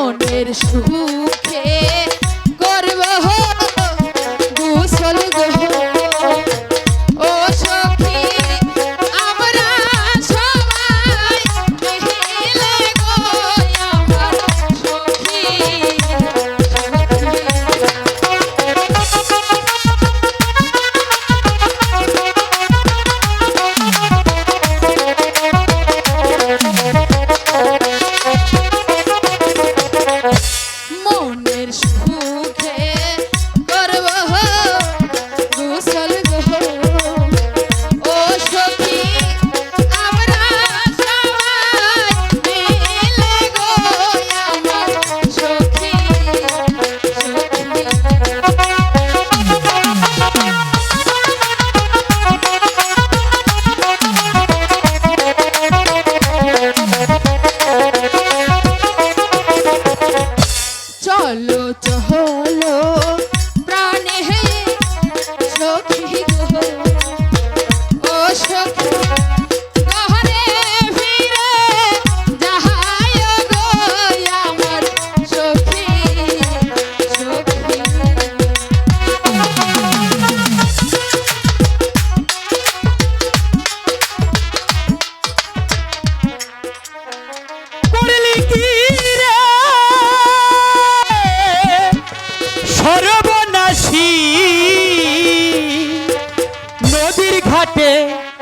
মনের সুখে শুভ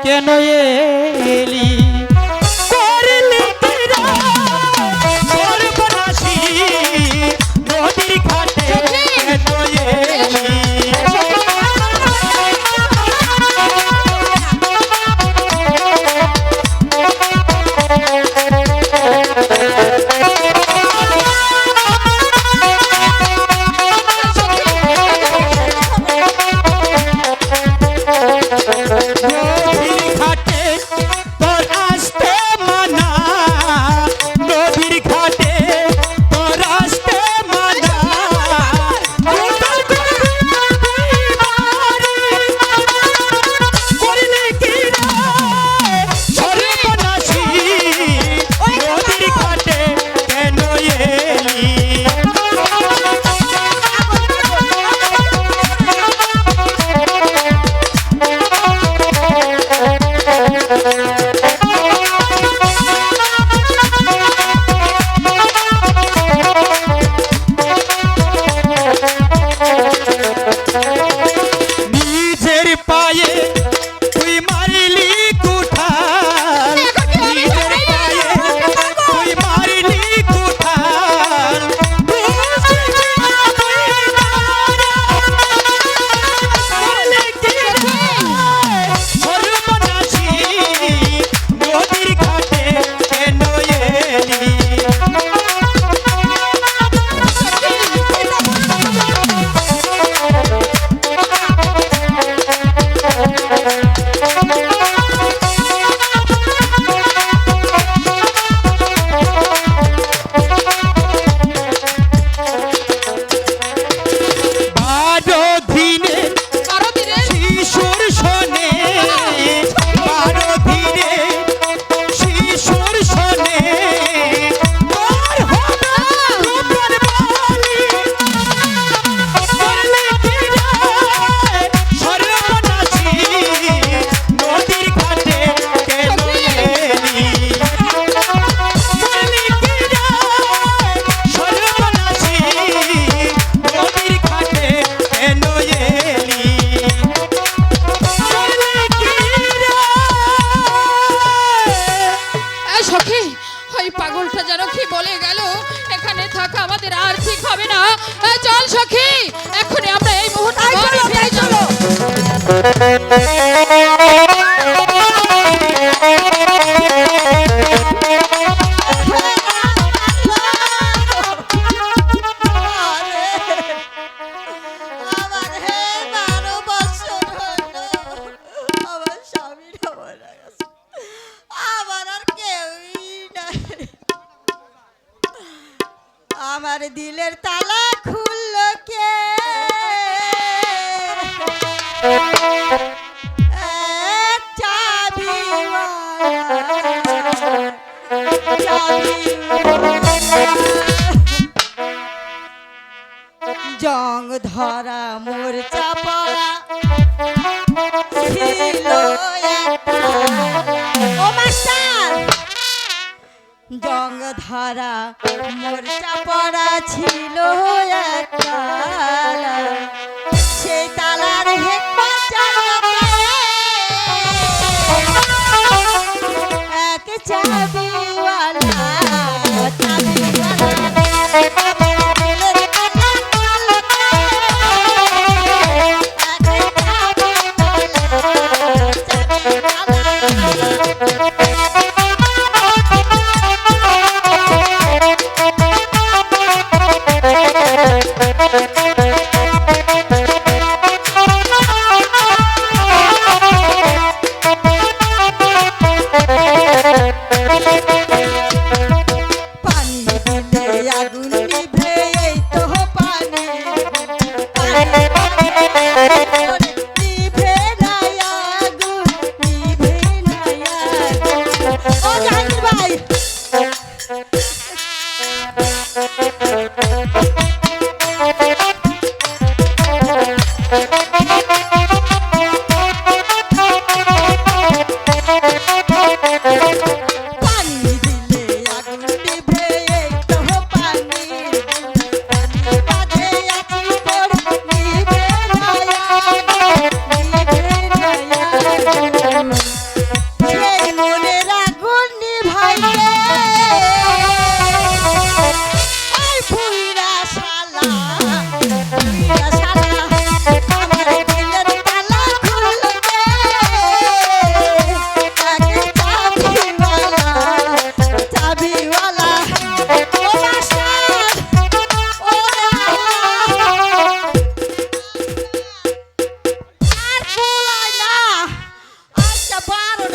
কেন এলি? থাকা আমাদের আর্থিক হবে না। চল সখী। আমার দিলের তালা খুলল কে? জং ধরা মোর চাপড়া ও মাস্টার! জং ধরা মোর পড়া ছিল একটা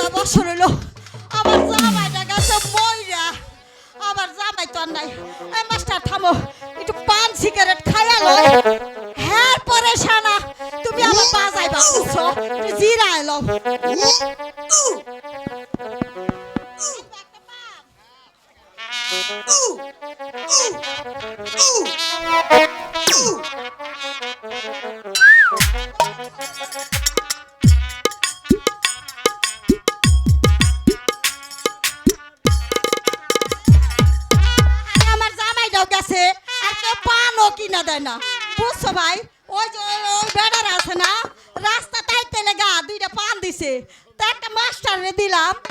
বারোটা বছর হলো আমার জামাইটা গেছে মইরা। আমার জামাই তো আর নাই। মাস্টার থামো, একটু পান, সিগারেট খাইয়া লয় হ্যাঁ পরে সানা তুমি আমার বাজাই বাবুছো জিরা এলো পানও কিনা দেয় না। বুঝছ ভাই? ওই যে ওই বেড়ার আছে না? রাস্তা তাইতে লেগা দুইটা পান দিছে। তো একটা মাস্টারে দিলাম।